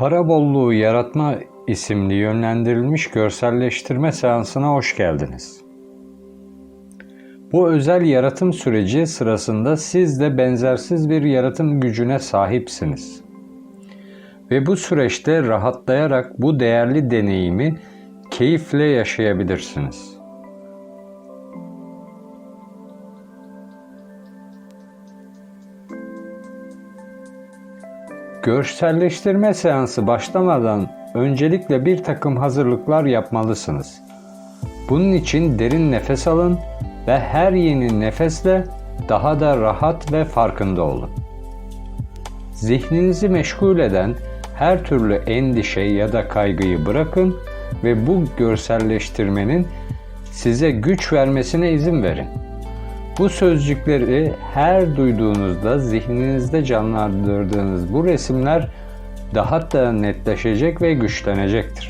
Para bolluğu yaratma isimli yönlendirilmiş görselleştirme seansına hoş geldiniz. Bu özel yaratım süreci sırasında siz de benzersiz bir yaratım gücüne sahipsiniz. Ve bu süreçte rahatlayarak bu değerli deneyimi keyifle yaşayabilirsiniz. Görselleştirme seansı başlamadan öncelikle bir takım hazırlıklar yapmalısınız. Bunun için derin nefes alın ve her yeni nefesle daha da rahat ve farkında olun. Zihninizi meşgul eden her türlü endişe ya da kaygıyı bırakın ve bu görselleştirmenin size güç vermesine izin verin. Bu sözcükleri her duyduğunuzda zihninizde canlandırdığınız bu resimler daha da netleşecek ve güçlenecektir.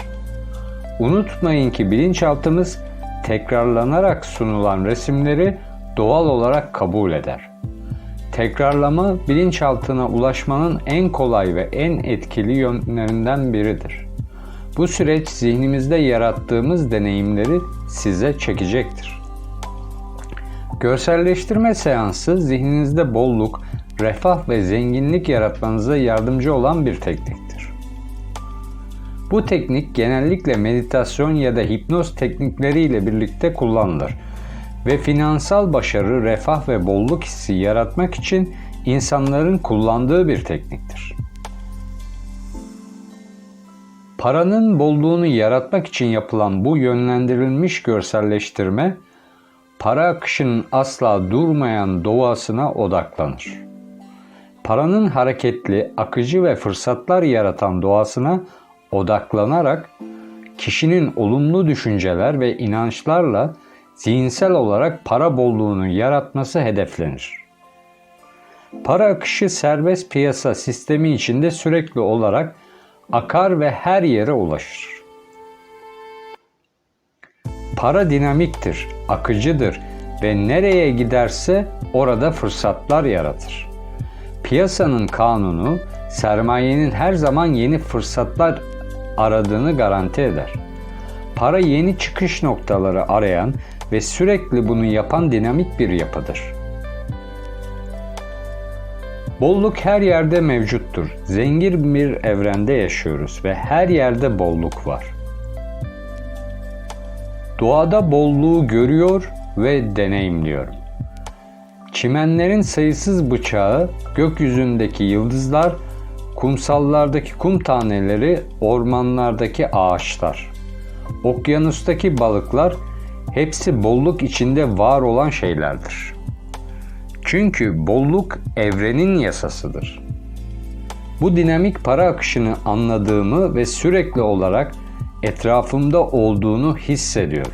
Unutmayın ki bilinçaltımız tekrarlanarak sunulan resimleri doğal olarak kabul eder. Tekrarlama bilinçaltına ulaşmanın en kolay ve en etkili yönlerinden biridir. Bu süreç zihnimizde yarattığımız deneyimleri size çekecektir. Görselleştirme seansı zihninizde bolluk, refah ve zenginlik yaratmanıza yardımcı olan bir tekniktir. Bu teknik genellikle meditasyon ya da hipnoz teknikleriyle birlikte kullanılır ve finansal başarı, refah ve bolluk hissi yaratmak için insanların kullandığı bir tekniktir. Paranın bolluğunu yaratmak için yapılan bu yönlendirilmiş görselleştirme para akışının asla durmayan doğasına odaklanır. Paranın hareketli, akıcı ve fırsatlar yaratan doğasına odaklanarak kişinin olumlu düşünceler ve inançlarla zihinsel olarak para bolluğunu yaratması hedeflenir. Para akışı serbest piyasa sistemi içinde sürekli olarak akar ve her yere ulaşır. Para dinamiktir, akıcıdır ve nereye giderse orada fırsatlar yaratır. Piyasanın kanunu sermayenin her zaman yeni fırsatlar aradığını garanti eder. Para yeni çıkış noktaları arayan ve sürekli bunu yapan dinamik bir yapıdır. Bolluk her yerde mevcuttur. Zengin bir evrende yaşıyoruz ve her yerde bolluk var. Doğada bolluğu görüyor ve deneyimliyorum. Çimenlerin sayısız bıçağı, gökyüzündeki yıldızlar, kumsallardaki kum taneleri, ormanlardaki ağaçlar, okyanustaki balıklar hepsi bolluk içinde var olan şeylerdir. Çünkü bolluk evrenin yasasıdır. Bu dinamik para akışını anladığımı ve sürekli olarak etrafımda olduğunu hissediyorum.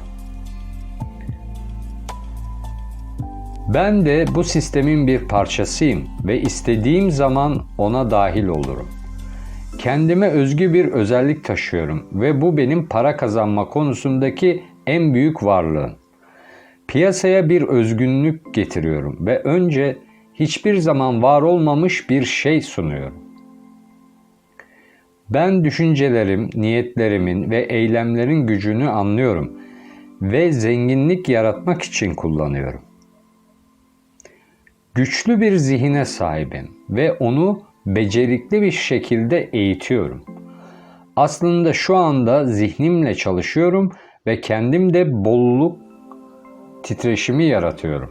Ben de bu sistemin bir parçasıyım ve istediğim zaman ona dahil olurum. Kendime özgü bir özellik taşıyorum ve bu benim para kazanma konusundaki en büyük varlığım. Piyasaya bir özgünlük getiriyorum ve önce hiçbir zaman var olmamış bir şey sunuyorum. Ben düşüncelerim, niyetlerimin ve eylemlerin gücünü anlıyorum ve zenginlik yaratmak için kullanıyorum. Güçlü bir zihine sahibim ve onu becerikli bir şekilde eğitiyorum. Aslında şu anda zihnimle çalışıyorum ve kendimde bolluk titreşimi yaratıyorum.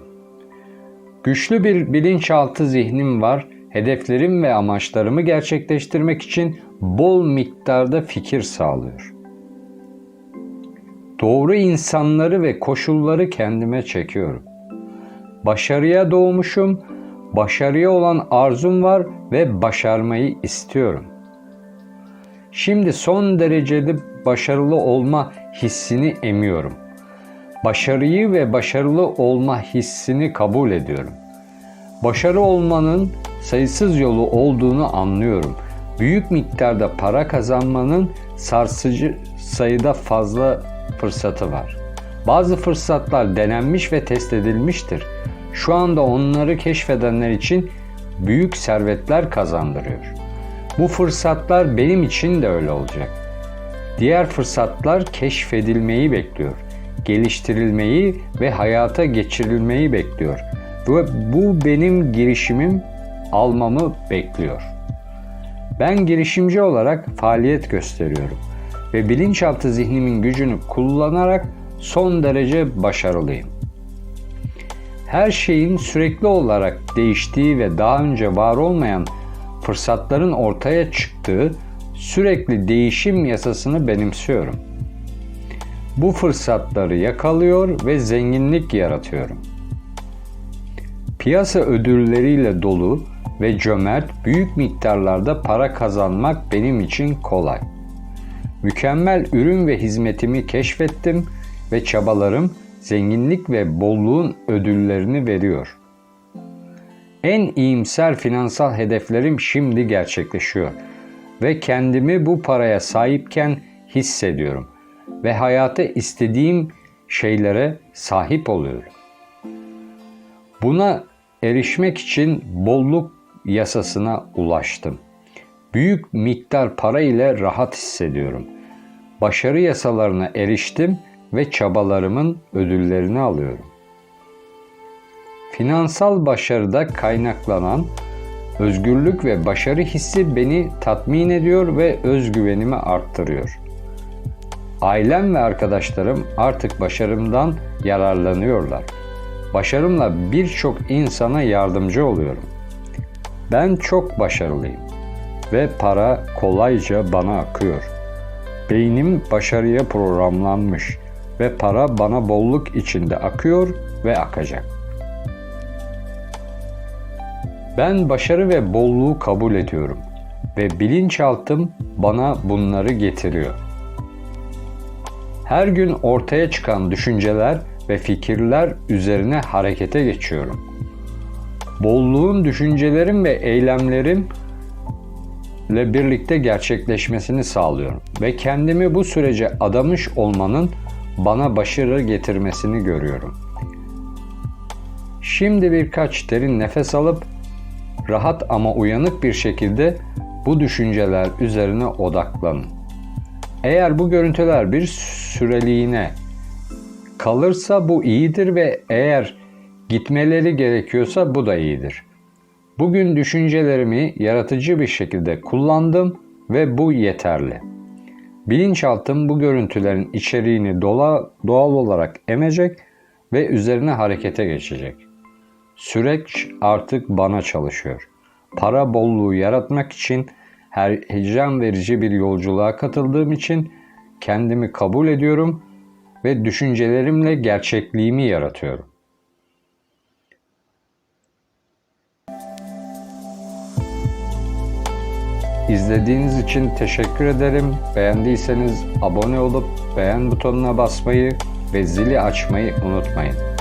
Güçlü bir bilinçaltı zihnim var. Hedeflerim ve amaçlarımı gerçekleştirmek için bol miktarda fikir sağlıyor. Doğru insanları ve koşulları kendime çekiyorum. Başarıya doğmuşum, başarıya olan arzum var ve başarmayı istiyorum. Şimdi son derecede başarılı olma hissini emiyorum. Başarıyı ve başarılı olma hissini kabul ediyorum. Başarı olmanın sayısız yolu olduğunu anlıyorum. Büyük miktarda para kazanmanın sarsıcı sayıda fazla fırsatı var. Bazı fırsatlar denenmiş ve test edilmiştir. Şu anda onları keşfedenler için büyük servetler kazandırıyor. Bu fırsatlar benim için de öyle olacak. Diğer fırsatlar keşfedilmeyi bekliyor, geliştirilmeyi ve hayata geçirilmeyi bekliyor. Ve bu benim girişimim almamı bekliyor. Ben girişimci olarak faaliyet gösteriyorum ve bilinçaltı zihnimin gücünü kullanarak son derece başarılıyım. Her şeyin sürekli olarak değiştiği ve daha önce var olmayan fırsatların ortaya çıktığı sürekli değişim yasasını benimsiyorum. Bu fırsatları yakalıyor ve zenginlik yaratıyorum. Piyasa ödülleriyle dolu ve cömert büyük miktarlarda para kazanmak benim için kolay. Mükemmel ürün ve hizmetimi keşfettim ve çabalarım zenginlik ve bolluğun ödüllerini veriyor. En iyimser finansal hedeflerim şimdi gerçekleşiyor ve kendimi bu paraya sahipken hissediyorum ve hayata istediğim şeylere sahip oluyorum. Buna erişmek için bolluk yasasına ulaştım. Büyük miktar para ile rahat hissediyorum. Başarı yasalarına eriştim ve çabalarımın ödüllerini alıyorum. Finansal başarıda kaynaklanan özgürlük ve başarı hissi beni tatmin ediyor ve özgüvenimi arttırıyor. Ailem ve arkadaşlarım artık başarımdan yararlanıyorlar. Başarımla birçok insana yardımcı oluyorum. Ben çok başarılıyım ve para kolayca bana akıyor. Beynim başarıya programlanmış ve para bana bolluk içinde akıyor ve akacak. Ben başarı ve bolluğu kabul ediyorum ve bilinçaltım bana bunları getiriyor. Her gün ortaya çıkan düşünceler ve fikirler üzerine harekete geçiyorum. Bolluğun düşüncelerim ve eylemlerim ile birlikte gerçekleşmesini sağlıyorum ve kendimi bu sürece adamış olmanın bana başarı getirmesini görüyorum. Şimdi birkaç derin nefes alıp rahat ama uyanık bir şekilde bu düşünceler üzerine odaklanın. Eğer bu görüntüler bir süreliğine kalırsa bu iyidir ve eğer gitmeleri gerekiyorsa bu da iyidir. Bugün düşüncelerimi yaratıcı bir şekilde kullandım ve bu yeterli. Bilinçaltım bu görüntülerin içeriğini dola, doğal olarak emecek ve üzerine harekete geçecek. Süreç artık bana çalışıyor. Para bolluğu yaratmak için her heyecan verici bir yolculuğa katıldığım için kendimi kabul ediyorum ve düşüncelerimle gerçekliğimi yaratıyorum. İzlediğiniz için teşekkür ederim. Beğendiyseniz abone olup beğen butonuna basmayı ve zili açmayı unutmayın.